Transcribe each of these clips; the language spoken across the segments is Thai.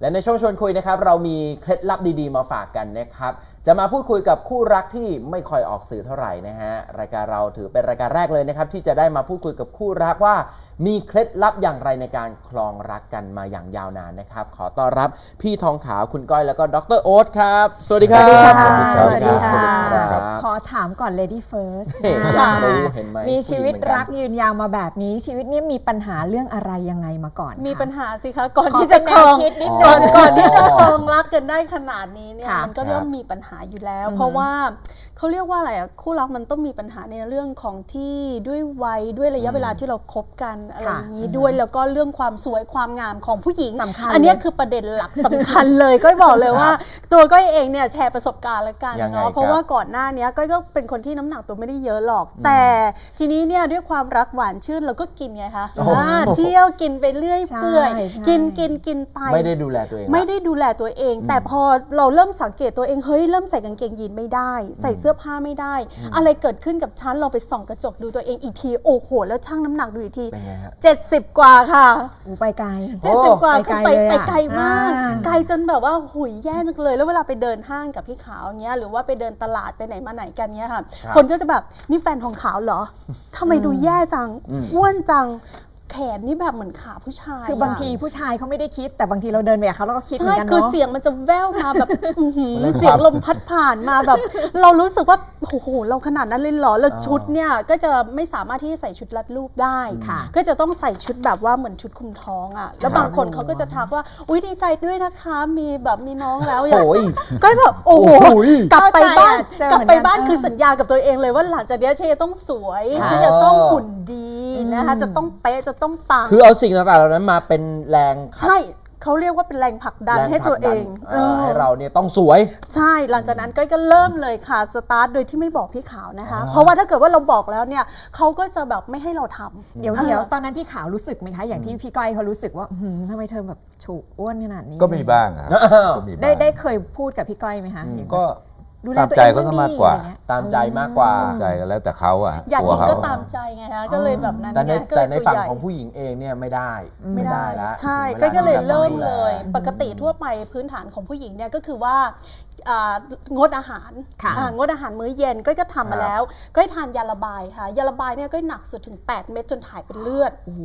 และในช่วงชวนคุยนะครับ เรามีเคล็ดลับดีๆมาฝากกันนะครับ จะมาพูดคุยกับคู่รักที่ไม่ค่อยออกสื่อเท่าไหร่นะฮะรายการเราถือเป็นรายการแรกเลยนะครับ ที่จะได้มาพูดคุยกับคู่รักว่า มีเคล็ดลับอย่างไรในการคลองรักกันมาอย่างยาวนานนะครับ ขอต้อนรับพี่ทองขาวคุณก้อยแล้วก็ดรโอ๊ตครับ สวัสดีครับ สวัสดีค่ะสวัสดีครับสวัสดีค่ะครับขอถามก่อน Lady First เห็นอยากรู้เห็นไหมมีชีวิตผู้หญิงเหมือนกันรักยืนยาวมาแบบนี้ ชีวิตนี้มีปัญหาเรื่องอะไรยังไงมาก่อน มีคะปัญหาสิคะก่อนขอที่จะเป็นครองแนวคิดนิดนึก่อนงก่อนที่จะครองรักกันได้ขนาดนี้เนี่ยค่ะมันก็ครับย่อมมีปัญหาอยู่แล้วอือฮึเพราะว่าเขาเรียกว่าอะไรอะคู่รักมันต้องมีปัญหาในเรื่องของที่ด้วยวัยด้วยระยะเวลาที่เราคบกันอะไรอย่างนี้ด้วยแล้วก็เรื่องความสวยความงามของผู้หญิง สำคัญ อันเนี้ยเลยคือประเด็นหลักสำคัญเลยก้อยบอกเลยว่า ตัวก้อยเองเนี่ยแชร์ประสบการณ์แล้วกันยังไงเนาะเพราะครับว่าก่อนหน้าเนี้ยก้อยก็เป็นคนที่น้ำหนักตัวไม่ได้เยอะหรอก แต่ทีนี้เนี่ยด้วยความรักหวานชื่นเราก็กินไงคะโอ้โห อ่าเที่ยวกินไปเรื่อยใช่เปื่อยใช่ กินกินกินไป ไม่ได้ดูแลตัวเองละ ไม่ได้ดูแลตัวเอง แต่พอเราเริ่มสังเกตตัวเองเฮ้ยเริ่มใส่กางเกงยีนไม่ได้ ใส่เสื้อผ้าไม่ได้ อะไรเกิดขึ้นกับฉันเราไปส่องกระจกดูตัวเองอีกทีโอ้โห แล้วชั่งน้ำหนักดูอีกทีเป็นไงฮะ70กว่าค่ะอูไปไกลโอ้70กว่าไปคือไกลไปเลยอะไปไกลมากอ่าไกลจนแบบว่าหุยแย่จังเลย แล้วเวลาไปเดินห้างกับพี่ขาวเงี้ยหรือว่าไปเดินตลาดไปไหนมาไหนกันเงี้ยค่ะ ครับคนก็จะแบบนี่แฟนของขาวเหรอทำไมดูแย่จังอืม อ้วนจัง แขนนี่แบบเหมือนขาผู้ชายคือบางะทีผู้ชายเขาไม่ได้คิด แต่บางทีเราเดินไปกับเขาเราก็คิดเหมือใช่นกันคือเนาะ เสียงมันจะแว่วมาแบบ อื้อหือมันเล่นความเสียงลมพัดผ่านมาแบบ เรารู้สึกว่าโอ้โหเราขนาดนั้นเลยเหรอแล้วอ่า ชุดเนี่ยก็จะไม่สามารถที่จะใส่ชุดรัดรูปได้ค่ะ ก็จะต้องใส่ชุดแบบว่าเหมือนชุดคลุมท้องอะแล้วบางคนเขาก็จะทักว่าอุ้ยดีใจด้วยนะคะ มีแบบมีน้องแล้วอย่าง โอ้ย ก็แบบโอ้โหโอ้ยกลับไปบ้านเข้าใจอะเจอกลับไปบ้านเหมือนกันคือสัญญากับตัวเองเลยว่าหลังจากเนี้ยเชยต้องสวยค่ะ เชยจะต้องหุ่นดีนะคะอืมจะต้องเป๊ะจะต้องปัง คือเอาสิ่งต่างๆเหล่านั้นมาเป็นแรงขับ ใช่เขาเรียกว่าเป็นแรงผลักดันแรงให้ผลัตัวกเอดันงเอ่อเออให้เราเนี่ยต้องสวย ใช่หลังจากนั้นก้อยก็เริ่มเลยค่ะสตาร์ทโดยที่ไม่บอกพี่ขาวนะคะอ๋อเพราะว่าถ้าเกิดว่าเราบอกแล้วเนี่ยเขาก็จะแบบไม่ให้เราทำ เดี๋ยวอ่าเดี๋ยวตอนนั้นพี่ขาวรู้สึกไหมคะ อย่างที่พี่ก้อยเขารู้สึกว่าอื้อหือทำไมเธอแบบฉุกอ้วนขนาดนี้ก็มีบ้างอะครับอ้าวก็มีบ้าง ได้ได้เคยพูดกับพี่ก้อยไหมคะ อืมอย่างก็ ดูแลตามตัวใจเองก็บ้างต้องดีมากกว่า อะไรเงี้ย ตามใจมากกว่า ใจกันแล้วแต่เขาอะอยากตัวกินเขาก็ตามใจไงคะก็เลยแบบนั้นแต่ในไงก็แต่เลยในตัวฝั่งใหญ่ ของผู้หญิงเองเนี่ยไม่ได้ไม่ได้แล้วใช่ถึก็งวาก็เลยที่จะเริ่มต้องดูแเลย ปกติทั่วไปพื้นฐานของผู้หญิงเนี่ยก็คือว่าอ่างดอาหารค่ะ อ่างดอาหารมื้อเย็นก็ก็ทำมาแล้ว ก็ทานยาระบายค่ะยาระบายเนี่ยก็หนักสุดถึง 8 เม็ดจนถ่ายเป็นเลือด โอ้โห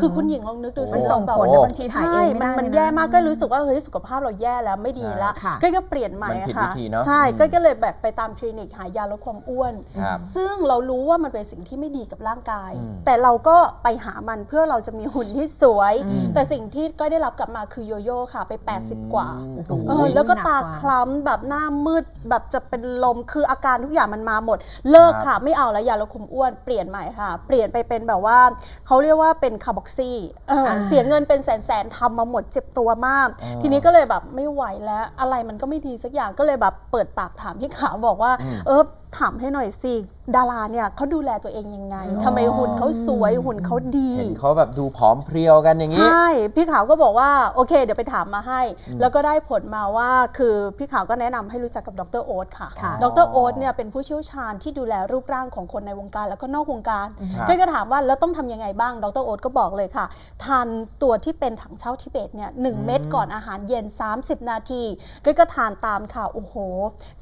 คือคุณหญิงลองนึกดูมันสิส่งแบบผลนะบางทีถ่ายเองไม่ใช่ได้มันมันเลยนะแย่มากก็รู้สึกว่าเฮ้ยสุขภาพเราแย่แล้วไม่ดีละค่ะ ก็ก็เปลี่ยนใหม่มันผิดค่ะวิธีเนอะใช่อืมก็ก็เลยแบบไปตามคลินิกหายาลดความอ้วน ครับซึ่งเรารู้ว่ามันเป็นสิ่งที่ไม่ดีกับร่างกาย อืมแต่เราก็ไปหามันเพื่อเราจะมีหุ่นที่สวย อืม แต่สิ่งที่ก็ได้รับกลับมาคือโยโย่ค่ะไป 80 กว่า โอ้โห เออแล้วก็หนักตากว่าคล้ำแบบหน้ามืดแบบจะเป็นลมคืออาการทุกอย่างมันมาหมด เลิกครับค่ะไม่เอาแล้วยาลดความอ้วนเปลี่ยนใหม่ค่ะ เปลี่ยนไปเป็นแบบว่าเขาเรียกว่าเป็นคาร์บอกซี่เอออ่า เสียเงินเป็นแสนๆทำมาหมดเจ็บตัวมาก อ่า ทีนี้ก็เลยแบบไม่ไหวแล้ว อะไรมันก็ไม่ดีสักอย่างก็เลยแบบเปิดปากถามพี่ขาวบอกว่าอืมเออถามให้หน่อยสิ ดาราเนี่ยเขาดูแลตัวเองยังไงทำไมหุ่นเขาสวยหุ่นเขาดี เห็นเขาแบบดูผอมเพรียวกันอย่างนี้ ใช่ พี่ขาวก็บอกว่าโอเค เดี๋ยวไปถามมาให้ แล้วก็ได้ผลมาว่าคือพี่ขาวก็แนะนำให้รู้จักกับดรโอ๊ตค่ะ ค่ะ ดรโอ๊ตเนี่ยเป็นผู้เชี่ยวชาญที่ดูแลรูปร่างของคนในวงการแล้วก็นอกวงการครับ ก็ก็ถามว่าแล้วต้องทำยังไงบ้าง ดรโอ๊ตก็บอกเลยค่ะ ทานตัวที่เป็นถังเช่าทิเบตเนี่ยหนึ่งเม็ดก่อนอาหารเย็น 30 นาที ก็ก็ทานตามค่ะ โอ้โห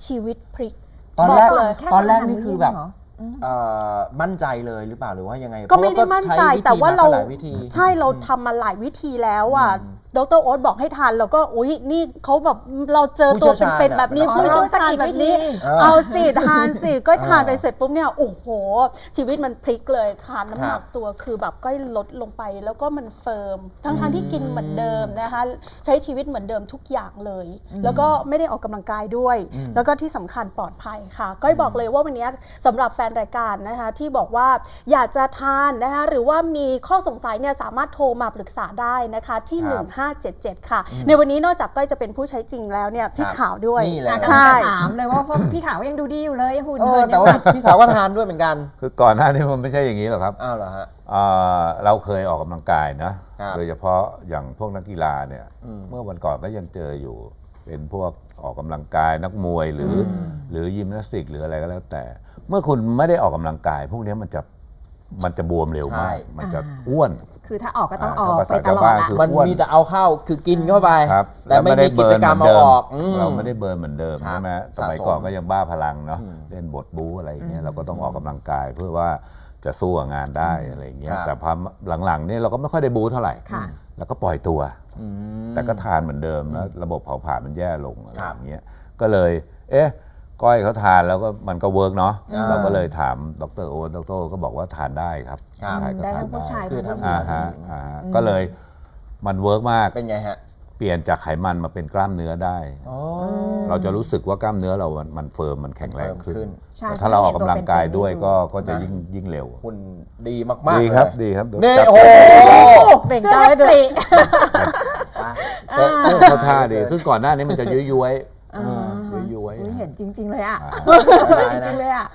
ชีวิตพลิก ตอนแรกบเลยแค่ตอนแรกอาหารนี่คือแบบมื้อเย็นเหรอเอ่อมั่นใจเลยหรือเปล่าหรือว่ายังไงก็ไม่ได้มั่นใจเพระแต่ว่าเราใช้วิธีมก็หลยวิธี ใช่เราทำมาหลายวิธีแล้วอะ อืม ดรโอ๊ตบอกให้ทานเราก็อุ๊ยนี่เขาแบบเราเจอตัวผู้เชี่ยวชาญเป็นๆแบบนี้อะผู้เชี่ยวชาญแบบนี้ เออเอาสิทานสิก็ทานเออไปเสร็จปุ๊บเนี่ยโอ้โห ชีวิตมันพลิกเลยค่ะน้ำหนักตัวคือแบบก็ลดลงไปแล้วก็มันเฟิร์มทั้งทที่กินเหมือนเดิมนะคะใช้ชีวิตเหมือนเดิมทุกอย่างเลย แล้วก็ไม่ได้ออกกำลังกายด้วยอืมแล้วก็ที่สำคัญปลอดภัยค่ะ ก้อยบอกเลยว่าวันนี้สำหรับแฟนรายการนะคะที่บอกว่าอยากจะทานนะคะหรือว่ามีข้อสงสัยเนี่ยสามารถโทรมาปรึกษาได้นะคะที่ครับ1577 ค่ะ ในวันนี้นอกจากก้อยจะเป็นผู้ใช้จริงแล้วเนี่ยพี่ครับขาวด้วยนี่แหละ ใช่ ถามเลยว่าเพราะพี่ขาวยังดูดีอยู่เลยหุ่นเอเหิอนแต่ว่าพี่ขาวก็ทานด้วยเหมือนกันคือก่อนหน้านี้มันไม่ใช่อย่างนี้หรอกครับอ้าวเหรอฮะ เอ่อเราเคยออกกำลังกายนะ ครับโดยเฉพาะอย่างพวกนักกีฬาเนี่ย อืม เมื่อวันก่อนก็ยังเจออยู่ เป็นพวกออกกำลังกายนักมวยหรืออหรือยิมนาสติกหรืออะไรก็แล้วแต่ เมื่อคุณไม่ได้ออกกำลังกาย พวกนี้มันจะ มันจะบวมเร็วมาก ใช่ มันจะอ่าอ้วน คือถ้าออกก็ต้องออ่าอกภาษาไปตลอดชาวบ้านอะคือมันมีแต่เอาเข้าคือกินเข้าไป ครับแต่ไม่มีกิจกรรมเอาออกอืม เราไม่ได้เบิร์นเหมือนเดิมครับใช่ไหมสสะสมมัยก่อนก็ยังบ้าพลังเนาะอืมเล่นบทบู๊อะไรอย่างเงี้อืยมเราก็ต้องออกกำลังกายเพื่อว่าจะสู้กับงานได้อะไรอย่างเงี้ยครับ แต่พอหลังๆเนี่ยเราก็ไม่ค่อยได้บู๊เท่าไหร่ค่ะ แล้วก็ปล่อยตัว อืม แต่ก็ทานเหมือนเดิมแล้วระบบเผาผลาญมันแย่ลงอะไรคอรับย่างเงี้ยก็เลย เอ๊ะ ก้อยเขาทานแล้วก็มันก็เวิร์กเนาะอ่า เราก็เลยถามดรโอ๊ตดรโอ๊ตก็บอกว่าทานได้ครับครับใครก็ได้ทาทั้นงผู้ชายคือทั้งทำผู้หญิอ่างฮะอืมอ่าฮะอืมก็เลยมันเวิร์กมากเป็นไงฮะเปลี่ยนจากไขมันมาเป็นกล้ามเนื้อได้ อ๋อ เราจะรู้สึกว่ากล้ามเนื้อเรามันมันเฟิร์มมันแข็งแรงขึ้นเฟิร์มขึ้นใช่แต่ถ้าเราออกกำลังกายด้วยก็เห็นตัวก็จะนะยิ่งยิ่งเร็วหุ่นดีมากๆดีครับเลยดีครับนี่จับโอ้โห เบ่งจอยให้ดูก็เข้าท่าดีซึ่งก่อนหน้านี้มันจะย้วยย้วยอ่า ห็นจริง ๆ เลยอะได้จนะริงๆเลยอะ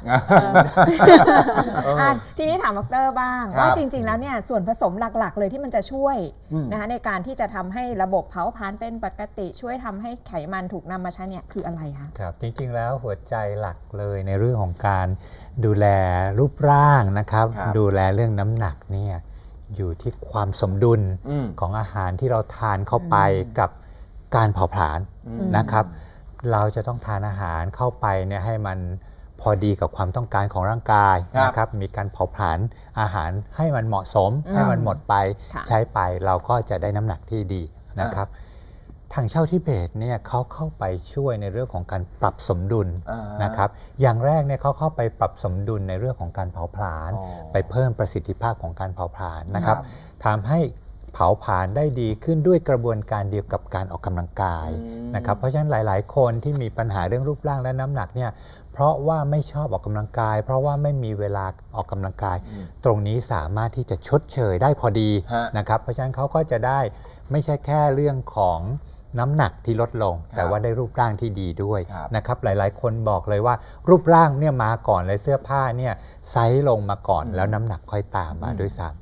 เอออะทีนี้ถามดรบ้างครับว่าจริง ๆ แล้วเนี่ยส่วนผสมหลัก ๆ เลยที่มันจะช่วยอืมนะคะในการที่จะทำให้ระบบเผาผลาญเป็นปกติช่วยทำให้ไขมันถูกนำมาใช้เนี่ยคืออะไรคะครับจริง ๆ แล้วหัวใจหลักเลยในเรื่องของการดูแลรูปร่างนะครับครับดูแลเรื่องน้ำหนักเนี่ยอยู่ที่ความสมดุลอืมของอาหารที่เราทานเข้าไปกับการเผาผลาญอืมนะครับ เราจะต้องทานอาหารเข้าไปเนี่ยให้มันพอดีกับความต้องการของร่างกายครับนะครับ มีการเผาผลาญอาหารให้มันเหมาะสมอืมให้มันหมดไปค่ะ ใช้ไปเราก็จะได้น้ำหนักที่ดีนะครับ ทางเช่าทิเบตเนี่ยเขาเข้าไปช่วยในเรื่องของการปรับสมดุลอ่านะครับ อย่างแรกเนี่ยเขาเข้าไปปรับสมดุลในเรื่องของการเผาผลาญ อ๋อไปเพิ่มประสิทธิภาพของการเผาผลาญนะครับครับทำให้ เผาผลาญได้ดีขึ้นด้วยกระบวนการเดียวกับการออกกำลังกายอืมนะครับเพราะฉะนั้นหลาย ๆ คนที่มีปัญหาเรื่องรูปร่างและน้ำหนักเนี่ยเพราะว่าไม่ชอบออกกำลังกาย เพราะว่าไม่มีเวลาออกกำลังกายอืมตรงนี้สามารถที่จะชดเชยได้พอดีฮะนะครับเพราะฉะนั้นเขาก็จะได้ไม่ใช่แค่เรื่องของน้ำหนักที่ลดลง แต่ว่าได้รูปร่างที่ดีด้วยครับนะครับหลายๆ คนบอกเลยว่า รูปร่างเนี่ยมาก่อนเลยเสื้อผ้าเนี่ยไซส์ลงมาก่อนอืมแล้วน้ำหนักค่อยตามมาอืมด้วยซ้ำอืม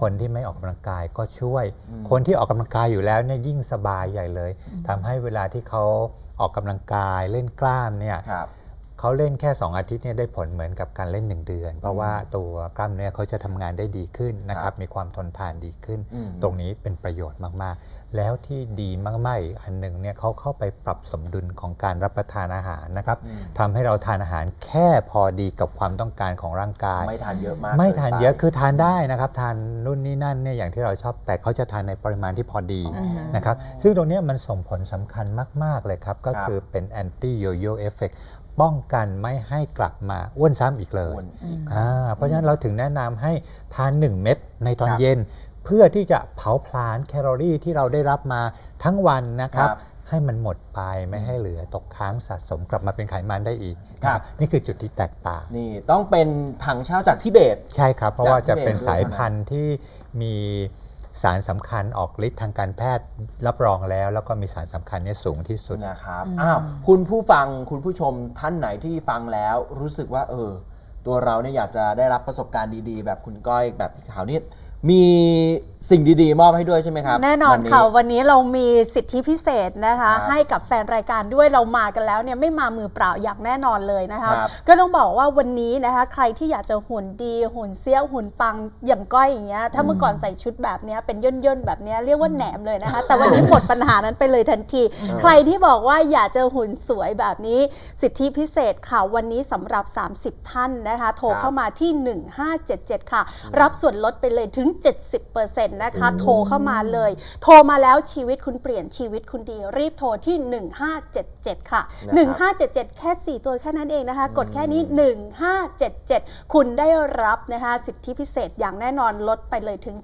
คนที่ไม่ออกกำลังกายก็ช่วยอืมคนที่ออกกำลังกายอยู่แล้วเนี่ยยิ่งสบายใหญ่เลยทำให้เวลาที่เขาออกกำลังกายเล่นกล้ามเนี่ยครับเขาเล่นแค่ 2 อาทิตย์เนี่ยได้ผลเหมือนกับการเล่น 1 เดือน เพราะว่าตัวกล้ามเนื้อเขาจะทำงานได้ดีขึ้นนะคครัรับบมีความทนทานดีขึ้นอืมตรงนี้เป็นประโยชน์มาก ๆ แล้วที่ดีมากๆอีกอันหนึ่งเนี่ยเขาเข้าไปปรับสมดุลของการรับประทานอาหารนะครับอืมทำให้เราทานอาหารแค่พอดีกับความต้องการของร่างกาย ไม่ทานเยอะมาก ไม่ทานเยอะกิไปคือทานได้นะครับ ทานนู่นนี่นั่นเนี่ยอย่างที่เราชอบ แต่เขาจะทานในปริมาณที่พอดีอืมนะครับซึ่งตรงเนี้ยมันส่งผลสำคัญมาก ๆ เลยครับ ก็ครับคือเป็น anti yo-yo effect ป้องกันไม่ให้กลับมาอ้วนซ้ำอีกเลยอ้วนอีกอ่าเพราะฉะนั้นเราถึงแนะนำให้ทาน 1 เม็ดในตอนครับเย็น เพื่อที่จะเผาผลาญแคลอรี่ที่เราได้รับมาทั้งวันนะครับ ครับให้มันหมดไปไม่ให้เหลือตกค้างสะสมกลับมาเป็นไขมันได้อีกครับนะนี่คือจุดที่แตกต่าง นี่ต้องเป็นถังเช่าจากทิเบต ใช่ครับ เพราะจากว่าจะทิเบตเป็นด้วยสายพันธุ์ที่มีสารสำคัญออกฤทธิ์ทางการแพทย์รับรองแล้ว แล้วก็มีสารสำคัญเนี่ยสูงที่สุด นะครับ อืม อ้าว คุณผู้ฟัง คุณผู้ชมท่านไหนที่ฟังแล้วรู้สึกว่า เออ ตัวเราเนี่ยอยากจะได้รับประสบการณ์ดีๆ แบบคุณก้อยแบบพี่ขาวนี่ มีสิ่งดีๆ มอบให้ด้วยใช่ไหมครับแน่นอนวัค่ะ วันนี้เรามีสิทธิพิเศษนะคะครับให้กับแฟนรายการด้วยเรามากันแล้วเนี่ยไม่มามือเปล่าอย่างแน่นอนเลยนะคะครับก็ต้องบอกว่าวันนี้นะคะใครที่อยากจะหุ่นดีหุ่นเสี้ยวหุ่นปังอย่างก้อยอย่างเงี้ยถ้าเมื่อก่อนใส่ชุดแบบเนี้ยเป็นย่นย่นๆแบบเนี้ยเรียกว่าแหนมเลยนะคะ แต่วันนี้หมดปัญหานั้นไปเลยทันที ใครที่บอกว่าอยากจะหุ่นสวยแบบนี้สิทธิพิเศษค่ะวันนี้สำหรับ 30 ท่านนะคะ โทรครับเข้ามาที่ 1577 ค่ะ รับส่วนลดไปเลยถึง70%นะคะ โทรเข้ามาเลย โทรมาแล้วชีวิตคุณเปลี่ยนชีวิตคุณดี รีบโทรที่ 1577 ค่ะนะครับ1577 แค่ 4 ตัวแค่นั้นเองนะคะ กดแค่นี้ 1577 คุณได้รับนะคะสิทธิพิเศษอย่างแน่นอนลดไปเลยถึง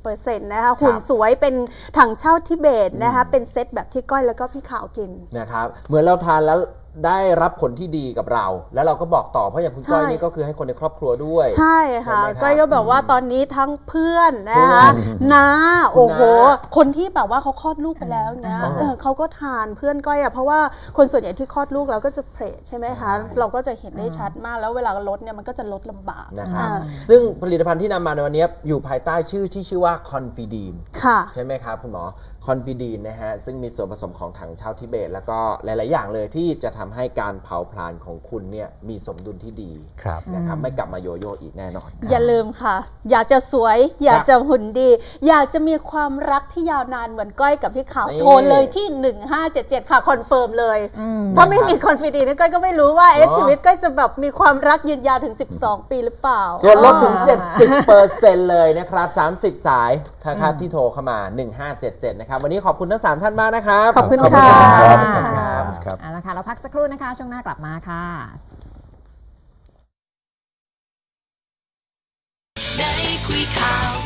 70%นะคะหุ่นสวยเป็นถังเช่าทิเบตนะคะเป็นเซตแบบที่ก้อยแล้วก็พี่ขาวกินนะครับเหมือนเราทานแล้ว ได้รับผลที่ดีกับเรา แล้วเราก็บอกต่อเพราะอย่างคุณก้อยใช่ นี่ก็คือให้คนในครอบครัวด้วย ใช่ค่ะใช่ไหมครับก้อยก็แบบว่าตอนนี้ทั้งเพื่อนนะคะเพื่อนน้าคุณโอ้โหน้าคนที่แบบว่าเขาคลอดลูกไปแล้วเนี้ยอ๋อเออเขาก็ทานเพื่อนก้อยอะเพราะว่าคนส่วนใหญ่ที่คลอดลูกแล้วก็จะเพลทใช่ไหมคะ ใช่ เราก็จะเห็นได้ชัดมากแล้วเวลาลดเนี่ยมันก็จะลดลำบากนะครับ อ่าซึ่งผลิตภัณฑ์ที่นำมาในวันนี้อยู่ภายใต้ชื่อที่ชื่อว่า Confidine ค่ะ ใช่ไหมครับคุณหมอ คอนฟิดีนนะฮะซึ่งมีส่วนผสมของถังเช่าทิเบต แล้วก็หลาย ๆ อย่างเลยที่จะทำให้การเผาผลาญของคุณเนี่ยมีสมดุลที่ดีครับ นะครับอืมไม่กลับมาโยโย่อีกแน่นอน อย่าลืมค่ะ อยากจะสวย อยากจะหุ่นดี อยากจะมีความรักที่ยาวนานเหมือนก้อยกับพี่ขาวนี่ โทรเลยที่ 1577 ค่ะ คอนเฟิร์มเลย อืม ถ้าไม่มีคอนฟิดีนี่ก้อยก็ไม่รู้ว่าเอ๊ะเนอะชีวิตก้อยจะแบบมีความรักยืนยาวถึง 12 ปีหรือเปล่า ส่วนลดถึง 70%เลยนะครับ 30 สายนะครับที่โทรเข้ามา 1577 นะครับครับ วันนี้ขอบคุณทั้ง 3 ท่านมากนะครับ ขอบคุณค่ะขอบคุณครับครับเอาละค่ะเราพักสักครู่นะคะ ช่วงหน้ากลับมาค่ะได้คุยข่าว